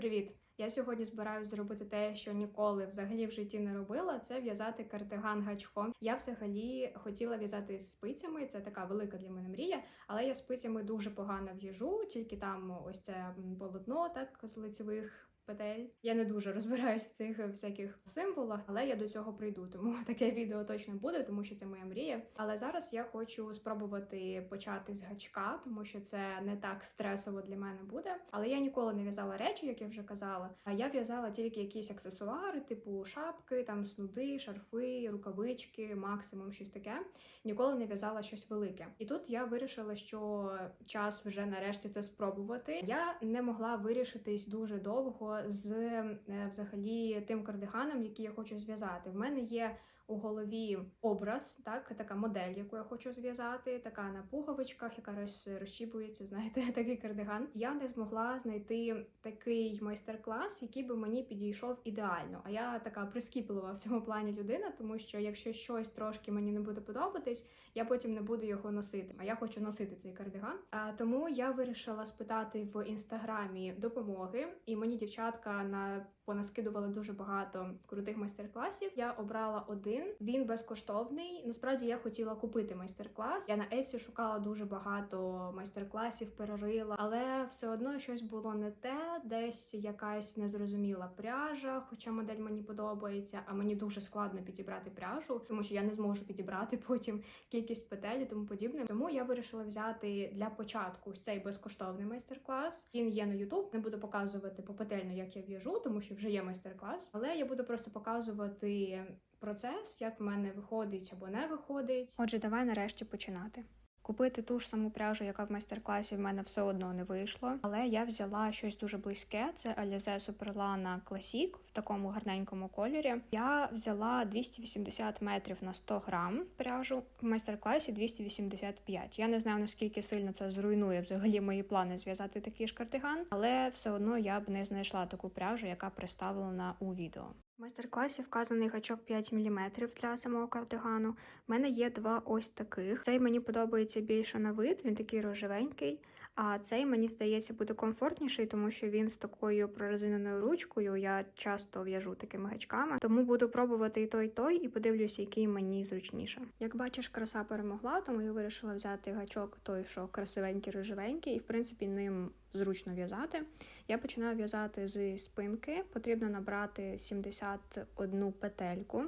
Привіт! Я сьогодні збираюся зробити те, що ніколи взагалі в житті не робила. Це в'язати кардиган гачком. Я взагалі хотіла в'язати з спицями. Це така велика для мене мрія, але я спицями дуже погано в'яжу, тільки там ось це полотно, так з лицьових. Петель. Я не дуже розбираюсь в цих всяких символах, але я до цього прийду. Тому таке відео точно буде, тому що це моя мрія. Але зараз я хочу спробувати почати з гачка, тому що це не так стресово для мене буде. Але я ніколи не в'язала речі, як я вже казала. А я в'язала тільки якісь аксесуари, типу шапки, там снуди, шарфи, рукавички, максимум щось таке. Ніколи не в'язала щось велике. І тут я вирішила, що час вже нарешті це спробувати. Я не могла вирішитись дуже довго з е, взагалі тим кардиганом, який я хочу зв'язати. В мене є у голові образ, так, така модель, яку я хочу зв'язати, така на пуговичках, яка роз, розчіпується, знаєте, такий кардиган. Я не змогла знайти такий майстер-клас, який би мені підійшов ідеально. А я така прискіплива в цьому плані людина, тому що якщо щось трошки мені не буде подобатись, я потім не буду його носити. А я хочу носити цей кардиган. А тому я вирішила спитати в інстаграмі допомоги, і мені дівчатка на понаскидували дуже багато крутих майстер-класів. Я обрала один. Він безкоштовний. Насправді я хотіла купити майстер-клас. Я на Etsy шукала дуже багато майстер-класів, перерила, але все одно щось було не те, десь якась незрозуміла пряжа, хоча модель мені подобається, а мені дуже складно підібрати пряжу, тому що я не зможу підібрати потім кількість петель і тому подібне. Тому я вирішила взяти для початку цей безкоштовний майстер-клас. Він є на YouTube. Не буду показувати попетельно, як я в'яжу, тому що вже є майстер-клас, але я буду просто показувати процес, як в мене виходить або не виходить. Отже, давай нарешті починати. Купити ту ж саму пряжу, яка в майстер-класі в мене все одно не вийшло. Але я взяла щось дуже близьке. Це Alize Superlana Classic в такому гарненькому кольорі. Я взяла 280 метрів на 100 грам пряжу в майстер-класі 285. Я не знаю наскільки сильно це зруйнує взагалі мої плани зв'язати такий ж кардиган, але все одно я б не знайшла таку пряжу, яка представлена у відео. В майстер-класі вказаний гачок 5 мм для самого кардигану. У мене є два ось таких. Цей мені подобається більше на вид, він такий рожевенький. А цей мені здається буде комфортніший, тому що він з такою прорезиненою ручкою. Я часто в'яжу такими гачками, тому буду пробувати і той, і той, і подивлюся, який мені зручніше. Як бачиш, краса перемогла, тому я вирішила взяти гачок той, що красивенький, рожевенький, і в принципі ним зручно в'язати. Я починаю в'язати з спинки. Потрібно набрати 71 петельку.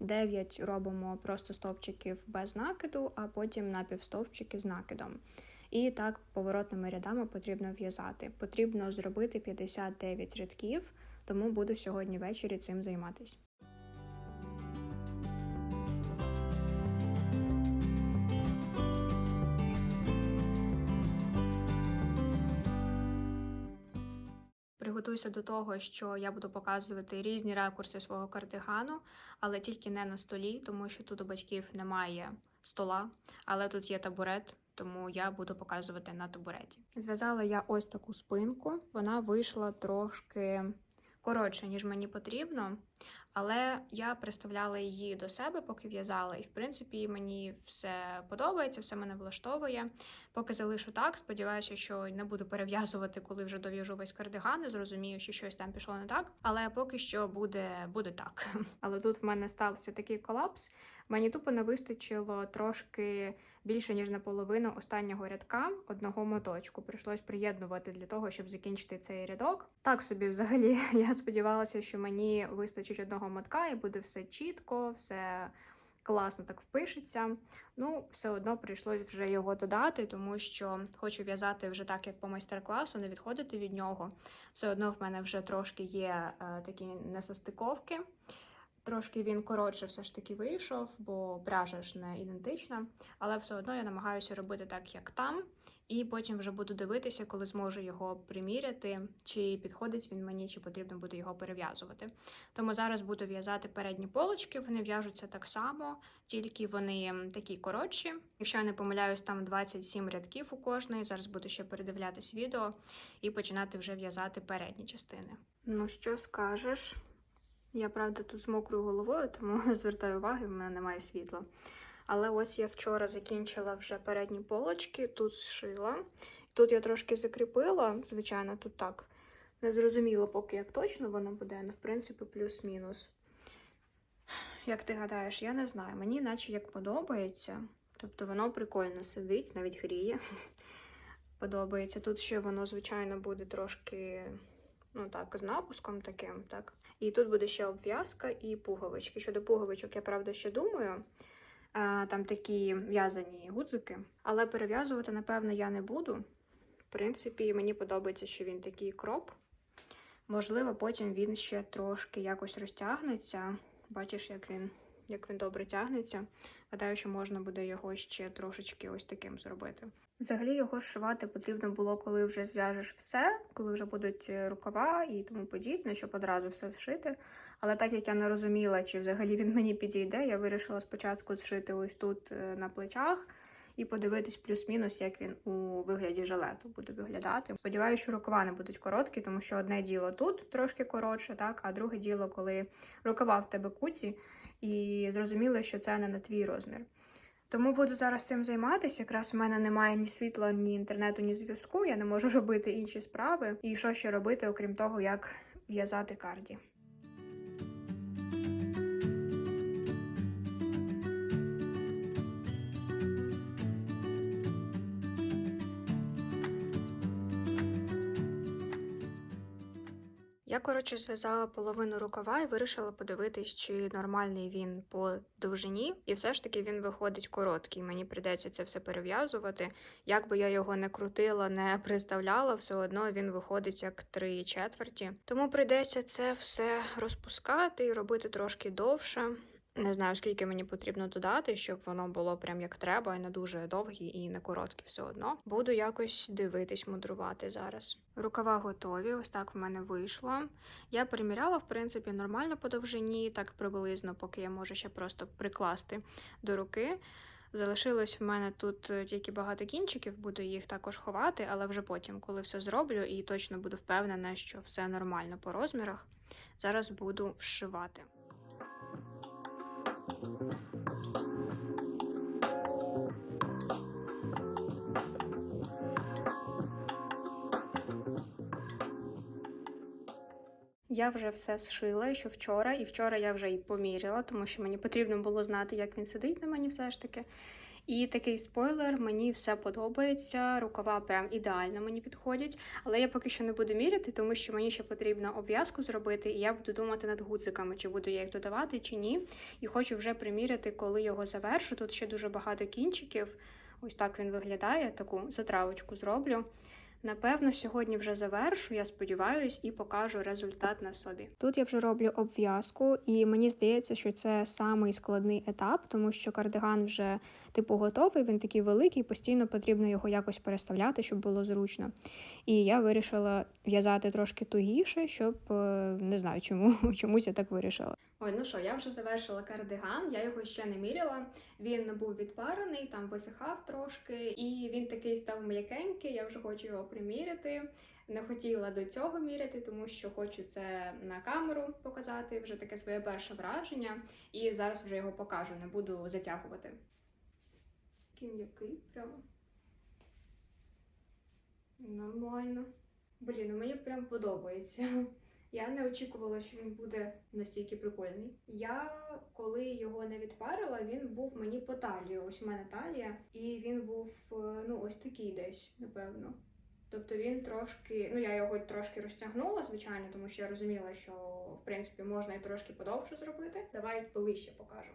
9 робимо просто стовпчиків без накиду, а потім напівстовпчики з накидом. І так поворотними рядами потрібно в'язати. Потрібно зробити 59 рядків, тому буду сьогодні ввечері цим займатися. Приготуйся до того, що я буду показувати різні ракурси свого кардигану, але тільки не на столі, тому що тут у батьків немає стола, але тут є табурет, тому я буду показувати на табуреті. Зв'язала я ось таку спинку, вона вийшла трошки коротше, ніж мені потрібно. Але я приставляла її до себе, поки в'язала, і в принципі мені все подобається, все мене влаштовує. Поки залишу так, сподіваюся, що не буду перев'язувати, коли вже дов'яжу весь кардиган, і зрозумію, що щось там пішло не так. Але поки що буде, буде так. Але тут в мене стався такий колапс. Мені тупо не вистачило трошки більше ніж наполовину останнього рядка одного моточку. Прийшлось приєднувати для того, щоб закінчити цей рядок. Так собі, взагалі, я сподівалася, що мені вистачить одного мотка, і буде все чітко, все класно так впишеться. Ну, все одно прийшлось вже його додати, тому що хочу в'язати вже так, як по майстер-класу, не відходити від нього. Все одно в мене вже трошки є е, такі несостиковки. Трошки він коротше все ж таки вийшов, бо пряжа ж не ідентична, але все одно я намагаюся робити так, як там, і потім вже буду дивитися, коли зможу його приміряти, чи підходить він мені, чи потрібно буде його перев'язувати. Тому зараз буду в'язати передні полочки, вони в'яжуться так само, тільки вони такі коротші. Якщо я не помиляюсь, там 27 рядків у кожної. Зараз буду ще передивлятись відео і починати вже в'язати передні частини. Ну, що скажеш? Я, правда, тут з мокрою головою, тому звертаю увагу, в мене немає світла. Але ось я вчора закінчила вже передні полочки, тут зшила. Тут я трошки закріпила, звичайно, тут так Не зрозуміло поки як точно воно буде, але в принципі плюс-мінус. Як ти гадаєш, я не знаю. Мені наче як подобається. Тобто воно прикольно сидить, навіть гріє. Подобається. Тут ще воно, звичайно, буде трошки, ну так, з напуском таким, так. І тут буде ще обв'язка і пуговички. Щодо пуговичок, я правда ще думаю. Там такі в'язані гудзики, але перев'язувати, напевно, я не буду. В принципі, мені подобається, що він такий кроп. Можливо, потім він ще трошки якось розтягнеться. Бачиш, як він, як він добре тягнеться. Гадаю, що можна буде його ще трошечки ось таким зробити. Взагалі його шивати потрібно було, коли вже зв'яжеш все, коли вже будуть е, рукава і тому подібне, щоб одразу все зшити. Але так як я не розуміла, чи взагалі він мені підійде, я вирішила спочатку зшити ось тут е, на плечах і подивитись плюс-мінус, як він у вигляді жилету буде виглядати. Сподіваюся, що рукава не будуть короткі, тому що одне діло тут трошки коротше, так, а друге діло, коли рукава в тебе куті, і зрозуміло, що це не на твій розмір. Тому буду зараз цим займатися. Якраз у мене немає ні світла, ні інтернету, ні зв'язку. Я не можу робити інші справи. І що ще робити, окрім того, як в'язати карді. Я, коротше, зв'язала половину рукава і вирішила подивитись, чи нормальний він по довжині. І все ж таки він виходить короткий. Мені прийдеться це все перев'язувати. Як би я його не крутила, не приставляла, все одно він виходить як три четверті. Тому прийдеться це все розпускати і робити трошки довше. Не знаю, скільки мені потрібно додати, щоб воно було прям як треба, і не дуже довгі, і не короткі все одно. Буду якось дивитись, мудрувати зараз. Рукава готові, ось так в мене вийшло. Я переміряла, в принципі, нормально по довжині, так приблизно, поки я можу ще просто прикласти до руки. Залишилось в мене тут е, тільки багато кінчиків, буду їх також ховати, але вже потім, коли все зроблю, і точно буду впевнена, що все нормально по розмірах. Зараз буду вшивати. Я вже все зшила що вчора, і вчора я вже і поміряла, тому що мені потрібно було знати, як він сидить на мені все ж таки. І такий спойлер, мені все подобається. Рукава прям ідеально мені підходять. Але я поки що не буду міряти, тому що мені ще потрібно обв'язку зробити, і я буду думати над гудзиками, чи буду я їх додавати, чи ні. І хочу вже приміряти, коли його завершу. Тут ще дуже багато кінчиків. Ось так він виглядає. Таку затравочку зроблю. Напевно, сьогодні вже завершу, я сподіваюсь, і покажу результат на собі. Тут я вже роблю обв'язку, і мені здається, що це самий складний етап, тому що кардиган вже типу готовий, він такий великий, постійно потрібно його якось переставляти, щоб було зручно. І я вирішила в'язати трошки тугіше, щоб е, не знаю чому, чомусь я так вирішила. Ой, ну що, я вже завершила кардиган, я його ще не міряла. Він був відпарений, там висихав трошки, і він такий став м'якенький. Я вже хочу його приміряти. Не хотіла до цього міряти, тому що хочу це на камеру показати, вже таке своє перше враження. І зараз вже його покажу, не буду затягувати. Такий м'який прямо. Нормально. Блін, ну мені прям подобається. Я не очікувала, що він буде настільки прикольний. Я коли його не відпарила, він був мені по талію. Ось у мене талія, і він був е, ну ось такий десь, напевно. Тобто він трошки, ну я його трошки розтягнула, звичайно, тому що я розуміла, що в принципі можна і трошки подовше зробити. Давай ближче покажу.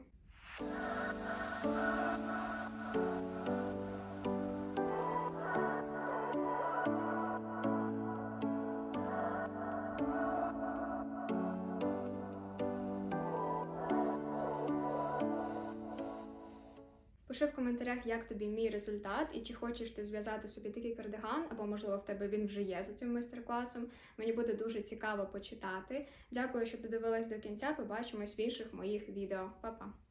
Пиши в коментарях, як тобі мій результат, і чи хочеш ти зв'язати собі такий кардиган, або можливо в тебе він вже є за цим майстер-класом. Мені буде дуже цікаво почитати. Дякую, що ти дивилась до кінця. Побачимось в інших моїх відео. Па-па!